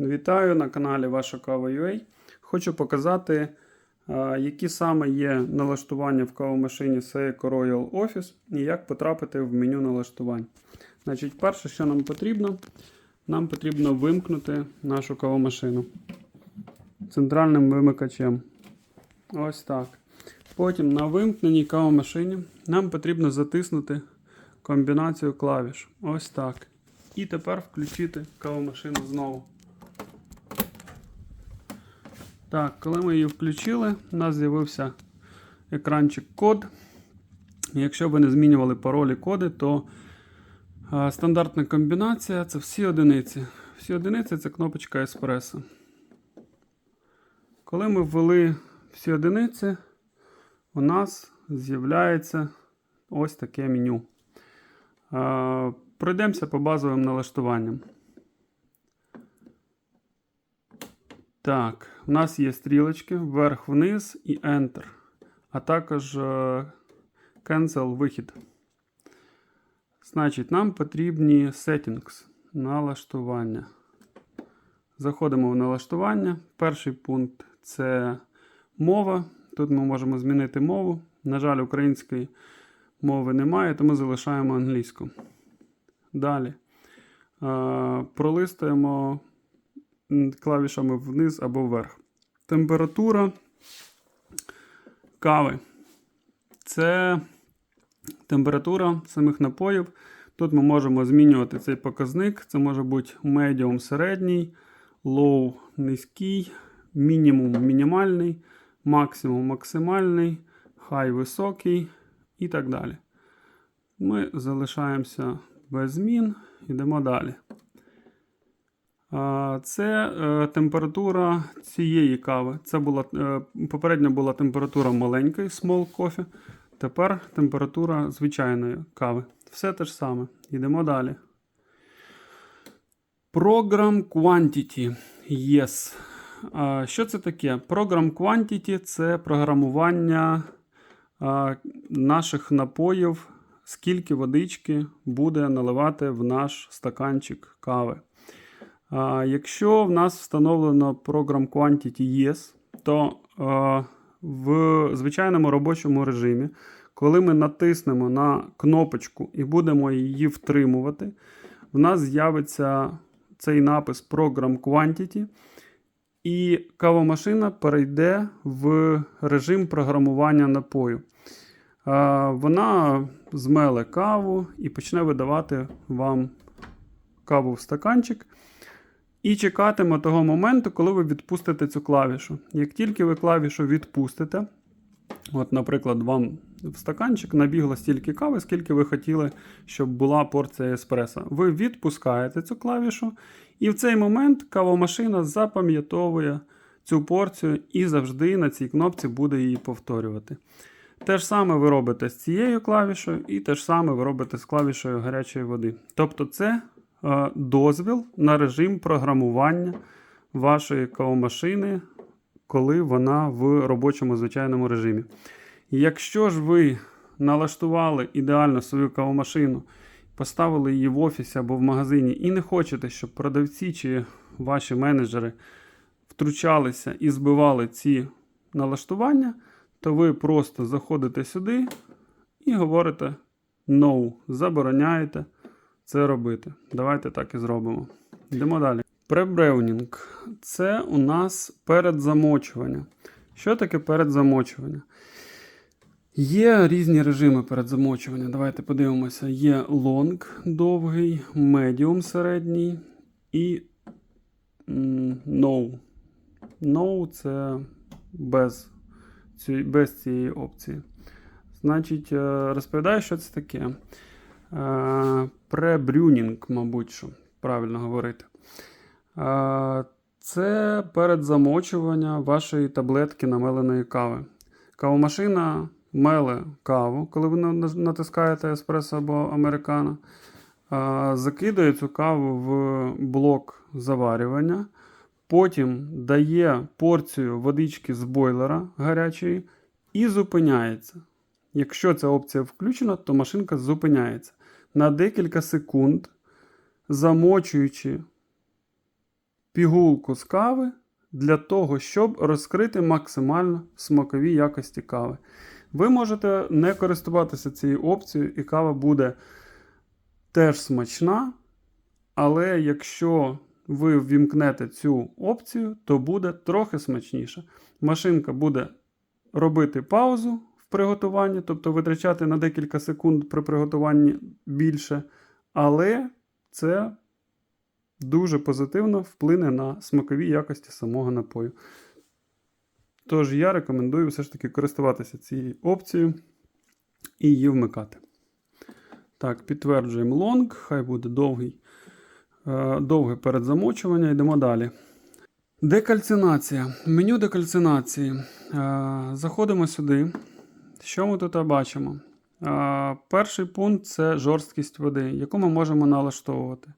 Вітаю на каналі Ваша Кава UA. Хочу показати, які саме є налаштування в кавомашині Seiko Royal Office і як потрапити в меню налаштувань. Значить, перше, що нам потрібно, нам потрібно вимкнути нашу кавомашину центральним вимикачем. Ось так. Потім на вимкненій кавомашині нам потрібно затиснути комбінацію клавіш. Ось так. І тепер включити кавомашину знову. Так, коли ми її включили, у нас з'явився екранчик код. Якщо ви не змінювали паролі коди, то а, стандартна комбінація це всі одиниці. Всі одиниці це кнопочка еспресо. Коли ми ввели всі одиниці, у нас з'являється ось таке меню. Пройдемося по базовим налаштуванням. Так, у нас є стрілочки вверх-вниз і Enter, а також е, Cancel вихід. Значить, нам потрібні settings, налаштування. Заходимо в налаштування. Перший пункт це мова. Тут ми можемо змінити мову. На жаль, української мови немає, тому залишаємо англійську. Далі. Е, Пролистуємо клавішами вниз або вверх. Температура кави. Це температура самих напоїв. Тут ми можемо змінювати цей показник. Це може бути medium середній, low низький, мінімум мінімальний, максимум максимальний, high високий і так далі. Ми залишаємося без змін, йдемо далі. Це е, температура цієї кави. Це була, е, попередньо була температура маленької small coffee. Тепер температура звичайної кави. Все те ж саме. Йдемо далі. Program Quantity. Yes. Що це таке? Program Quantity це програмування наших напоїв, скільки водички буде наливати в наш стаканчик кави. Якщо в нас встановлено Program Quantity Yes, то в звичайному робочому режимі, коли ми натиснемо на кнопочку і будемо її втримувати, в нас з'явиться цей напис Program Quantity, і кавомашина перейде в режим програмування напою. Вона змеле каву і почне видавати вам каву в стаканчик. І чекатиме того моменту, коли ви відпустите цю клавішу. Як тільки ви клавішу відпустите, от, наприклад, вам в стаканчик набігло стільки кави, скільки ви хотіли, щоб була порція еспресо. Ви відпускаєте цю клавішу, і в цей момент кавомашина запам'ятовує цю порцію і завжди на цій кнопці буде її повторювати. Те ж саме ви робите з цією клавішою, і те ж саме ви робите з клавішою гарячої води. Тобто, це дозвіл на режим програмування вашої кавомашини, коли вона в робочому звичайному режимі. Якщо ж ви налаштували ідеально свою кавомашину, поставили її в офісі або в магазині і не хочете, щоб продавці чи ваші менеджери втручалися і збивали ці налаштування, то ви просто заходите сюди і говорите No, забороняєте це робити. Давайте так і зробимо. Йдемо далі. Пребреунінг це у нас передзамочування. Що таке передзамочування? Є різні режими передзамочування. Давайте подивимося. Є long довгий, medium середній і no. No це без, без цієї опції. Значить, е, розповідаю, що це таке. Е, Пребрюнінг, мабуть, що правильно говорити. Е, Це передзамочування вашої таблетки намеленої кави. Кавомашина меле каву, коли ви натискаєте еспресо або американо. Закидає цю каву в блок заварювання. Потім дає порцію водички з бойлера гарячої і зупиняється. Якщо ця опція включена, то машинка зупиняється на декілька секунд, замочуючи пігулку з кави для того, щоб розкрити максимально смакові якості кави. Ви можете не користуватися цією опцією, і кава буде теж смачна. Але якщо ви ввімкнете цю опцію, то буде трохи смачніше. Машинка буде робити паузу приготуванні, тобто витрачати на декілька секунд при приготуванні більше, але це дуже позитивно вплине на смакові якості самого напою. Тож я рекомендую все ж таки користуватися цією опцією і її вмикати. Так, підтверджуємо лонг, хай буде довгий, е, довге передзамочування. Йдемо далі. Декальцинація. Меню декальцинації. Е, Заходимо сюди. Що ми тут бачимо? Перший пункт це жорсткість води, яку ми можемо налаштовувати.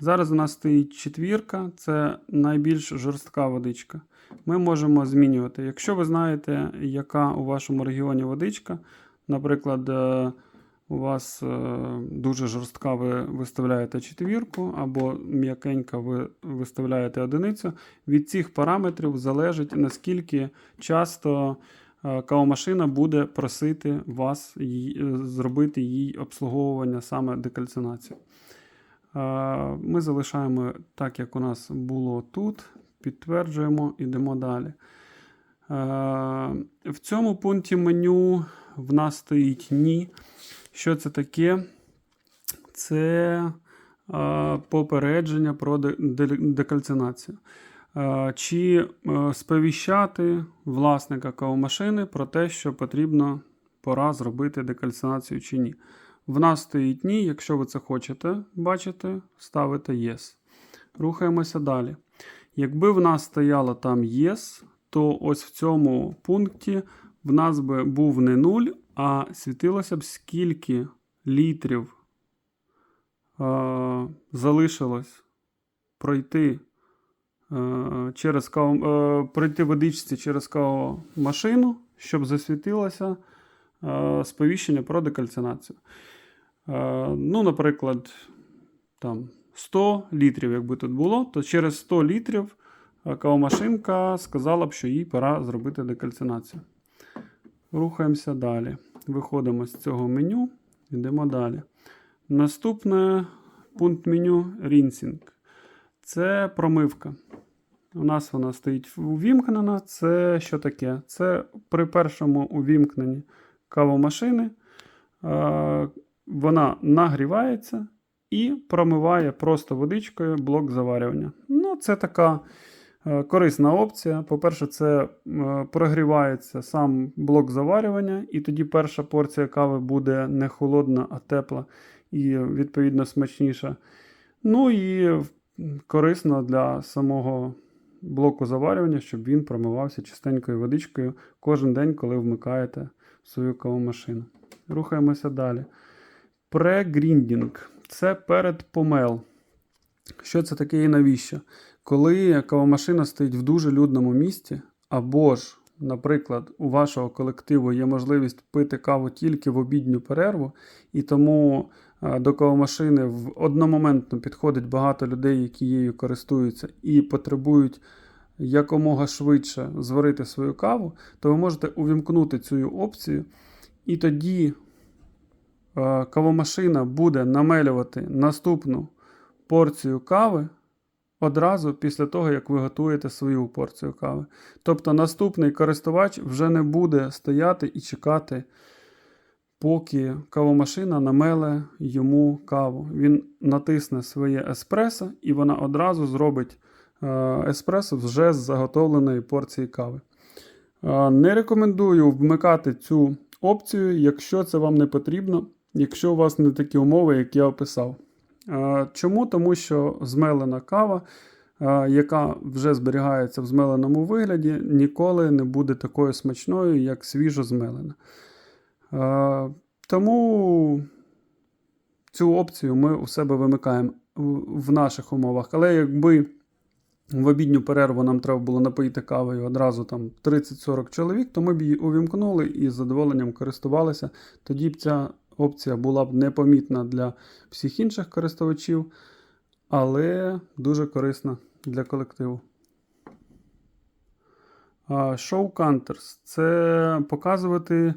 Зараз у нас стоїть четвірка, це найбільш жорстка водичка. Ми можемо змінювати. Якщо ви знаєте, яка у вашому регіоні водичка, наприклад, е, у вас е, дуже жорстка, ви виставляєте четвірку, або м'якенька ви виставляєте одиницю. Від цих параметрів залежить, наскільки часто кавомашина буде просити вас е, зробити їй обслуговування саме декальцинацію. Е, Ми залишаємо так, як у нас було тут. Підтверджуємо, йдемо далі. Е, В цьому пункті меню в нас стоїть ні. Що це таке? Це е, попередження про де- де- декальцинацію. Е, Чи е, сповіщати власника кавомашини про те, що потрібно пора зробити декальцинацію чи ні. В нас стоїть ні. Якщо ви це хочете бачити, ставите Yes. Рухаємося далі. Якби в нас стояло там Yes, то ось в цьому пункті в нас би був не 0, а світилося б скільки літрів е, залишилось пройти через кав... е, пройти водичці через кавомашину, щоб засвітилося е, сповіщення про декальцинацію. Е, ну, наприклад, там 100 літрів, якби тут було, то через 100 літрів е, кавомашинка сказала б, що їй пора зробити декальцинацію. Рухаємося далі. Виходимо з цього меню, йдемо далі. Наступний пункт меню рінсінг. Це промивка. У нас вона стоїть увімкнена. Це що таке? Це при першому увімкненні кавомашини. Вона нагрівається і промиває просто водичкою блок заварювання. Ну, це така е, корисна опція. По-перше, це е, прогрівається сам блок заварювання, і тоді перша порція кави буде не холодна, а тепла і відповідно смачніша. Ну і корисно для самого блоку заварювання, щоб він промивався чистенькою водичкою кожен день, коли вмикаєте свою кавомашину. Рухаємося далі. Прегріндінг це передпомел. Що це таке і навіщо? Коли кавомашина стоїть в дуже людному місці, або ж, наприклад, у вашого колективу є можливість пити каву тільки в обідню перерву, і тому е, до кавомашини в одномоментно підходить багато людей, які її користуються і потребують якомога швидше зварити свою каву, то ви можете увімкнути цю опцію, і тоді е, кавомашина буде намелювати наступну порцію кави одразу після того, як ви готуєте свою порцію кави. Тобто наступний користувач вже не буде стояти і чекати, поки кавомашина намеле йому каву. Він натисне своє еспресо, і вона одразу зробить е, еспресо вже з заготовленої порції кави. Е, Не рекомендую вмикати цю опцію, якщо це вам не потрібно, якщо у вас не такі умови, як я описав. Е, Чому? Тому що змелена кава, е, яка вже зберігається в змеленому вигляді, ніколи не буде такою смачною, як свіжо змелена. Е, Тому цю опцію ми у себе вимикаємо в наших умовах. Але якби в обідню перерву нам треба було напоїти кавою одразу там 30-40 чоловік, то ми б її увімкнули і з задоволенням користувалися. Тоді б ця опція була б непомітна для всіх інших користувачів. але дуже корисна для колективу. Show Counters це показувати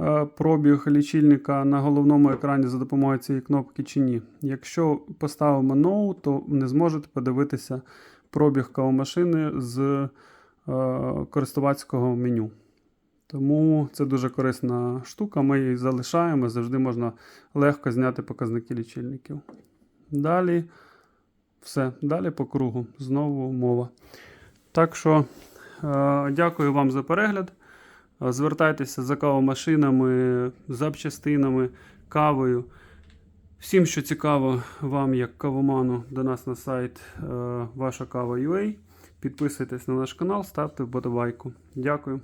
е, пробіг лічильника на головному екрані за допомогою цієї кнопки чи ні. Якщо поставимо No, то не зможете подивитися пробіг кавомашини з е, користувацького меню. Тому це дуже корисна штука. Ми її залишаємо. Завжди можна легко зняти показники лічильників. Далі все, далі по кругу. Знову мова. Так що е, дякую вам за перегляд. Звертайтеся за кавомашинами, запчастинами, кавою. Всім, що цікаво вам, як кавоману, до нас на сайт е, ваша кава.ua. Підписуйтесь на наш канал, ставте вподобайку. Дякую.